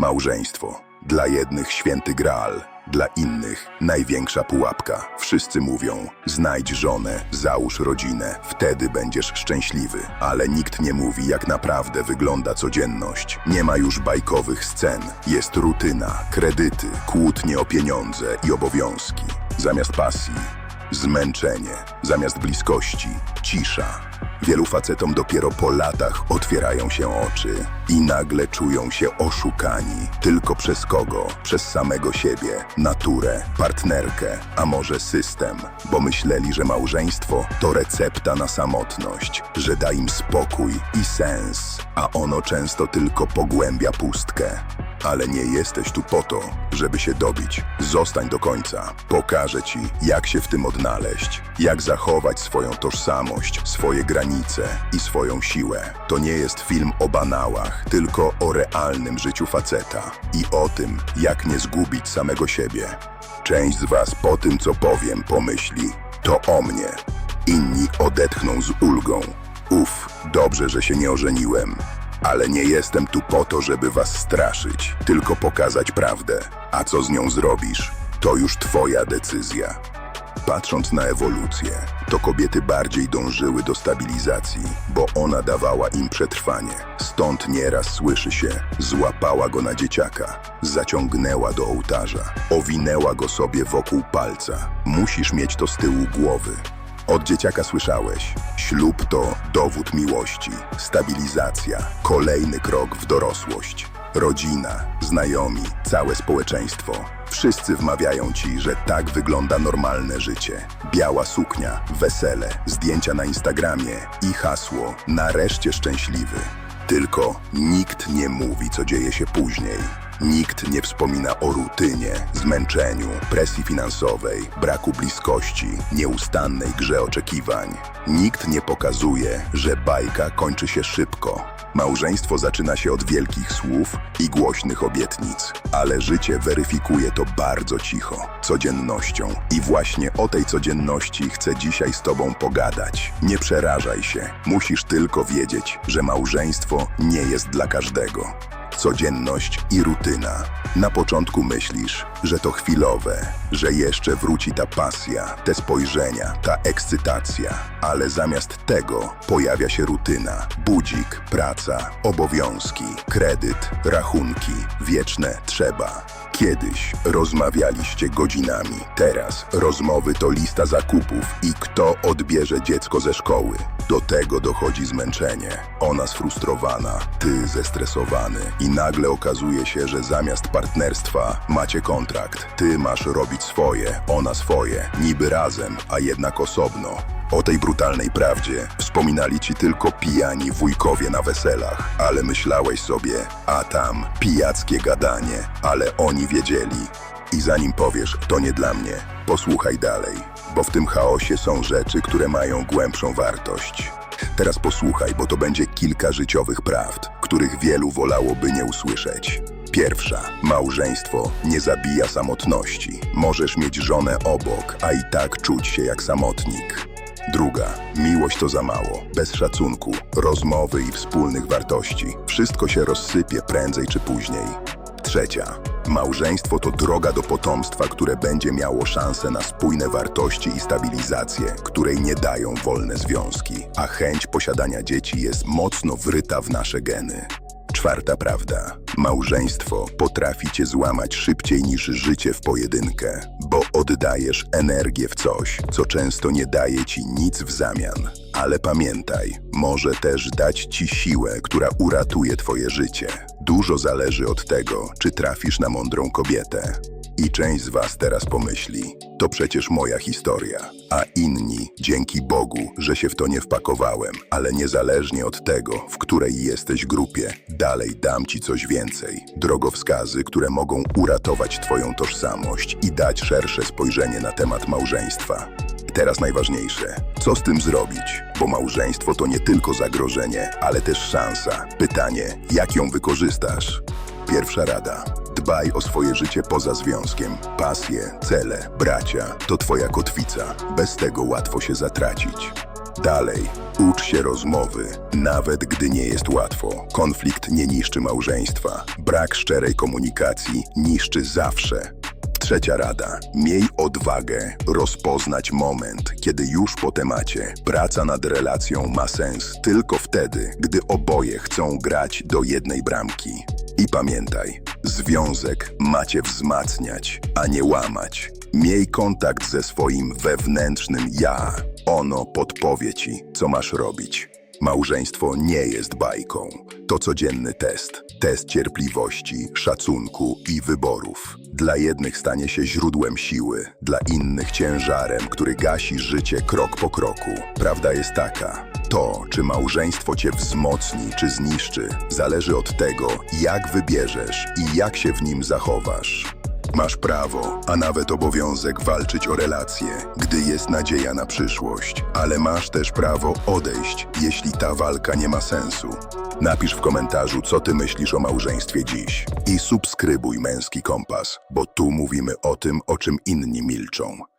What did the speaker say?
Małżeństwo. Dla jednych święty graal, dla innych największa pułapka. Wszyscy mówią: znajdź żonę, załóż rodzinę, wtedy będziesz szczęśliwy. Ale nikt nie mówi, jak naprawdę wygląda codzienność. Nie ma już bajkowych scen, jest rutyna, kredyty, kłótnie o pieniądze i obowiązki. Zamiast pasji, zmęczenie, zamiast bliskości, cisza. Wielu facetom dopiero po latach otwierają się oczy i nagle czują się oszukani. Tylko przez kogo? Przez samego siebie, naturę, partnerkę, a może system, bo myśleli, że małżeństwo to recepta na samotność, że da im spokój i sens, a ono często tylko pogłębia pustkę. Ale nie jesteś tu po to, żeby się dobić. Zostań do końca. Pokażę ci, jak się w tym odnaleźć, jak zachować swoją tożsamość, swoje granice i swoją siłę. To nie jest film o banałach, tylko o realnym życiu faceta i o tym, jak nie zgubić samego siebie. Część z was po tym, co powiem, pomyśli: to o mnie. Inni odetchną z ulgą. Uf, dobrze, że się nie ożeniłem. Ale nie jestem tu po to, żeby was straszyć, tylko pokazać prawdę. A co z nią zrobisz, to już twoja decyzja. Patrząc na ewolucję, to kobiety bardziej dążyły do stabilizacji, bo ona dawała im przetrwanie. Stąd nieraz słyszy się, złapała go na dzieciaka, zaciągnęła do ołtarza, owinęła go sobie wokół palca. Musisz mieć to z tyłu głowy. Od dzieciaka słyszałeś, ślub to dowód miłości, stabilizacja, kolejny krok w dorosłość. Rodzina, znajomi, całe społeczeństwo. Wszyscy wmawiają ci, że tak wygląda normalne życie. Biała suknia, wesele, zdjęcia na Instagramie i hasło nareszcie szczęśliwy. Tylko nikt nie mówi, co dzieje się później. Nikt nie wspomina o rutynie, zmęczeniu, presji finansowej, braku bliskości, nieustannej grze oczekiwań. Nikt nie pokazuje, że bajka kończy się szybko. Małżeństwo zaczyna się od wielkich słów i głośnych obietnic, ale życie weryfikuje to bardzo cicho, codziennością. I właśnie o tej codzienności chcę dzisiaj z Tobą pogadać. Nie przerażaj się, musisz tylko wiedzieć, że małżeństwo nie jest dla każdego codzienność i rutyna. Na początku myślisz, że to chwilowe, że jeszcze wróci ta pasja, te spojrzenia, ta ekscytacja, ale zamiast tego pojawia się rutyna, budzik, praca, obowiązki, kredyt, rachunki, wieczne trzeba. Kiedyś rozmawialiście godzinami, teraz rozmowy to lista zakupów i kto odbierze dziecko ze szkoły. Do tego dochodzi zmęczenie, ona sfrustrowana, ty zestresowany i nagle okazuje się, że zamiast partnerstwa macie kontrakt. Ty masz robić swoje, ona swoje, niby razem, a jednak osobno. O tej brutalnej prawdzie wspominali ci tylko pijani wujkowie na weselach, ale myślałeś sobie, a tam pijackie gadanie, ale oni wiedzieli. I zanim powiesz, to nie dla mnie, posłuchaj dalej, bo w tym chaosie są rzeczy, które mają głębszą wartość. Teraz posłuchaj, bo to będzie kilka życiowych prawd, których wielu wolałoby nie usłyszeć. Pierwsza, małżeństwo nie zabija samotności. Możesz mieć żonę obok, a i tak czuć się jak samotnik. Druga, miłość to za mało. Bez szacunku, rozmowy i wspólnych wartości. Wszystko się rozsypie prędzej czy później. Trzecia, małżeństwo to droga do potomstwa, które będzie miało szansę na spójne wartości i stabilizację, której nie dają wolne związki, a chęć posiadania dzieci jest mocno wryta w nasze geny. Czwarta prawda. Małżeństwo potrafi cię złamać szybciej niż życie w pojedynkę, bo oddajesz energię w coś, co często nie daje ci nic w zamian. Ale pamiętaj, może też dać ci siłę, która uratuje twoje życie. Dużo zależy od tego, czy trafisz na mądrą kobietę. I część z was teraz pomyśli, to przecież moja historia, a inni, dzięki Bogu, że się w to nie wpakowałem, ale niezależnie od tego, w której jesteś grupie, dalej dam ci coś więcej. Drogowskazy, które mogą uratować twoją tożsamość i dać szersze spojrzenie na temat małżeństwa. Teraz najważniejsze, co z tym zrobić? Bo małżeństwo to nie tylko zagrożenie, ale też szansa. Pytanie, jak ją wykorzystasz? Pierwsza rada. Dbaj o swoje życie poza związkiem. Pasje, cele, bracia to twoja kotwica. Bez tego łatwo się zatracić. Dalej, ucz się rozmowy, nawet gdy nie jest łatwo. Konflikt nie niszczy małżeństwa. Brak szczerej komunikacji niszczy zawsze. Trzecia rada. Miej odwagę rozpoznać moment, kiedy już po temacie. Praca nad relacją ma sens tylko wtedy, gdy oboje chcą grać do jednej bramki. I pamiętaj, związek macie wzmacniać, a nie łamać. Miej kontakt ze swoim wewnętrznym ja. Ono podpowie ci, co masz robić. Małżeństwo nie jest bajką. To codzienny test. Test cierpliwości, szacunku i wyborów. Dla jednych stanie się źródłem siły, dla innych ciężarem, który gasi życie krok po kroku. Prawda jest taka. To, czy małżeństwo cię wzmocni, czy zniszczy, zależy od tego, jak wybierzesz i jak się w nim zachowasz. Masz prawo, a nawet obowiązek walczyć o relacje, gdy jest nadzieja na przyszłość, ale masz też prawo odejść, jeśli ta walka nie ma sensu. Napisz w komentarzu, co ty myślisz o małżeństwie dziś i subskrybuj Męski Kompas, bo tu mówimy o tym, o czym inni milczą.